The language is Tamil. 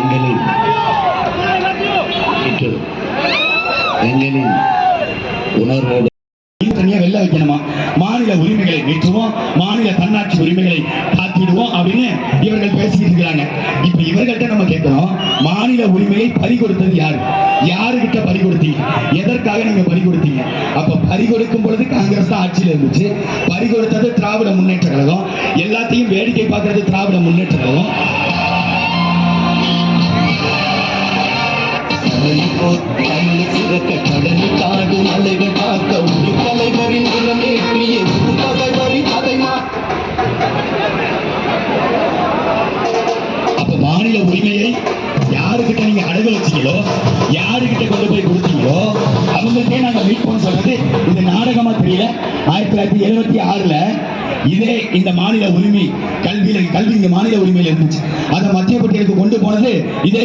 எங்களின் எங்களின் உணர்வோடு தனியா வெளில வைக்கணுமா மாநில உரிமைகளை மீற்றுவோம் மாநில தன்னாட்சி உரிமைகளை காத்திடுவோம் அப்படின்னு இவர்கள் பேசிக்கிட்டு இருக்கிறாங்க. இப்ப இவர்கள்ட்ட நம்ம கேட்கிறோம் மாநில உரிமையை பறிகொடுத்தது யாரு? யாருகிட்ட பறி எதற்காக நீங்க பறிகொடுத்தீங்க? அப்ப பறி பொழுது காங்கிரஸ் தான் ஆட்சியில் இருந்துச்சு. பறி கொடுத்தது திராவிட முன்னேற்ற கழகம். எல்லாத்தையும் வேடிக்கை பார்க்கறது திராவிட முன்னேற்ற கழகம். மாநில உரிமையை யாருக்கிட்ட நீங்க அடகு வச்சீங்களோ யாருக்கிட்ட கொண்டு போய் கொடுத்தீங்களோ அவங்கள்ட்டே நாங்க மீட்போம் சொல்றது இது நாடகமா தெரியல. ஆயிரத்தி தொள்ளாயிரத்தி எழுபத்தி ஆறுல இதே இந்த மாநில உரிமை கல்வியில கல்வி இந்த மாநில உரிமையில இருந்துச்சு. அதை மத்திய பட்டியலுக்கு கொண்டு போனது இதே